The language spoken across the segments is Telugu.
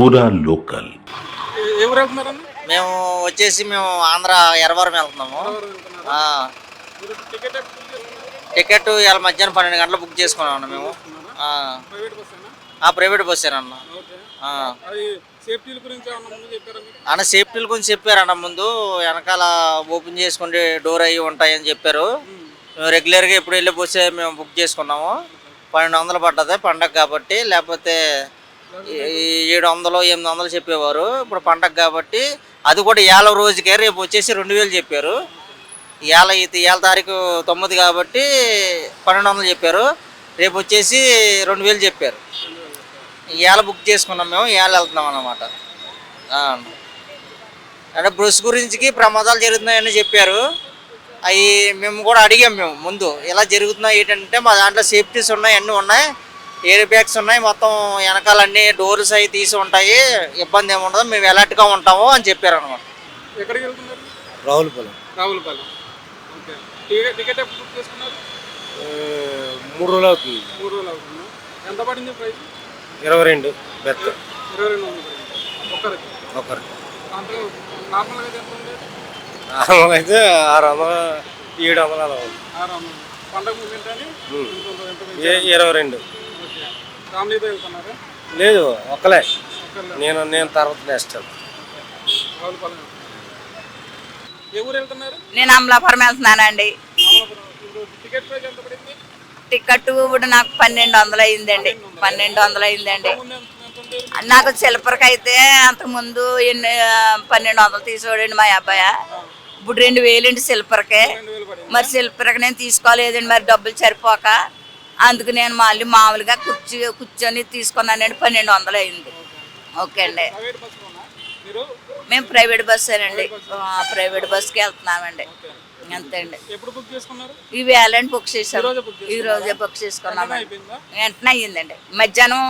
పూరా లోకల్. మేము వచ్చేసి మేము ఆంధ్ర ఎర్రవరం వెళ్తున్నాము. టికెట్ ఇవాళ మధ్యాహ్నం పన్నెండు గంటలు బుక్ చేసుకున్నాం అన్న మేము. ప్రైవేట్ బస్సేనా అన్న? బస్సేనన్న గురించి అన్న సేఫ్టీల గురించి చెప్పారన్న ముందు. వెనకాల ఓపెన్ చేసుకుంటే డోర్ అయ్యి ఉంటాయని చెప్పారు. మేము రెగ్యులర్గా ఎప్పుడు వెళ్ళి బస్సే మేము బుక్ చేసుకున్నాము. పన్నెండు వందలు పడ్డది పండగ కాబట్టి లేకపోతే ఏడు వందలు ఎనిమిది వందలు చెప్పేవారు. ఇప్పుడు పండగ కాబట్టి అది కూడా ఏళ్ళ రోజుకే రేపు వచ్చేసి రెండు వేలు చెప్పారు. ఏళ్ళ ఏళ్ళ తారీఖు తొమ్మిది కాబట్టి పన్నెండు వందలు చెప్పారు. రేపు వచ్చేసి రెండు వేలు చెప్పారు. ఏళ్ళ బుక్ చేసుకున్నాం మేము ఏళ్ళ వెళ్తున్నాం అన్నమాట. అంటే బ్రష్ గురించి ప్రమాదాలు జరుగుతున్నాయని చెప్పారు. అవి మేము కూడా అడిగాం మేము ముందు. ఇలా జరుగుతున్నాయి ఏంటంటే మా దాంట్లో సేఫ్టీస్ ఉన్నాయి అన్నీ ఉన్నాయి. ఎయిర్ బ్యాగ్స్ ఉన్నాయి. మొత్తం వెనకాలన్నీ డోర్స్ అవి తీసి ఉంటాయి. ఇబ్బంది ఏమి ఉండదు. మేము ఎలర్ట్గా ఉంటాము అని చెప్పారు అనమాట ఎక్కడికి వెళ్తున్నారు? Ravulapalem. Ravulapalem. Okay. Ticket ticket ఎప్పుడు బుక్ చేసుకున్నారు? మూడు రోజులు అవుతుంది. మూడు రోజులు అవుతుంది? ఎంత పడింది ప్రైస్? ఇరవై రెండు బెత్త ఇరవై రెండు వందలు పడింది. ఒక్కరికి? ఒకరు దాంట్లో నార్మల్గా అయితే ఎంత ఉంది? నార్మల్ అయితే ఆరు వందలు ఏడు వందలు అలా ఉంది. ఆరు వందలు. పండగ? ఇరవై రెండు. ఓకే. ఫ్యామిలీతో వెళ్తున్నారా? లేదు ఒక్కలే. నేను నేను తర్వాత నెక్స్ట్ నేను అమలాపురం వెళ్తున్నానండి. టికెట్ ప్రైస్ ఎంత పడింది? టికెట్ ఇప్పుడు నాకు పన్నెండు వందలు అయిందండి. పన్నెండు వందలు? అయిందండి. నాకు చిల్లపరకి అయితే అంతకుముందు ఎన్ని పన్నెండు వందలు తీసుకోడండి మా అబ్బాయి. ఇప్పుడు రెండు వేలండి సిల్పర్కే. మరి సిల్పర్కి నేను తీసుకోలేదండి మరి డబ్బులు సరిపోక. అందుకు నేను మళ్ళీ మామూలుగా కూర్చో కూర్చొని తీసుకున్నానండి పన్నెండు వందలు అయింది. ఓకే అండి. మేము ప్రైవేట్ బస్సేనండి. ప్రైవేట్ బస్కి వెళ్తున్నామండి. అంతే అండి. ఈ వేలండి బుక్ చేసాం. ఈ రోజే బుక్ చేసుకున్నామండి. అయిపోయిందా? వెంటనే అయ్యిందండి. మధ్యాహ్నం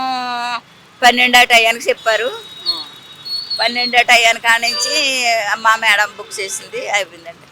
పన్నెండు టయానికి చెప్పారు. ఆ. పన్నెండు టయానికి కానించి మా మేడం బుక్ చేసింది అయిపోయిందండి.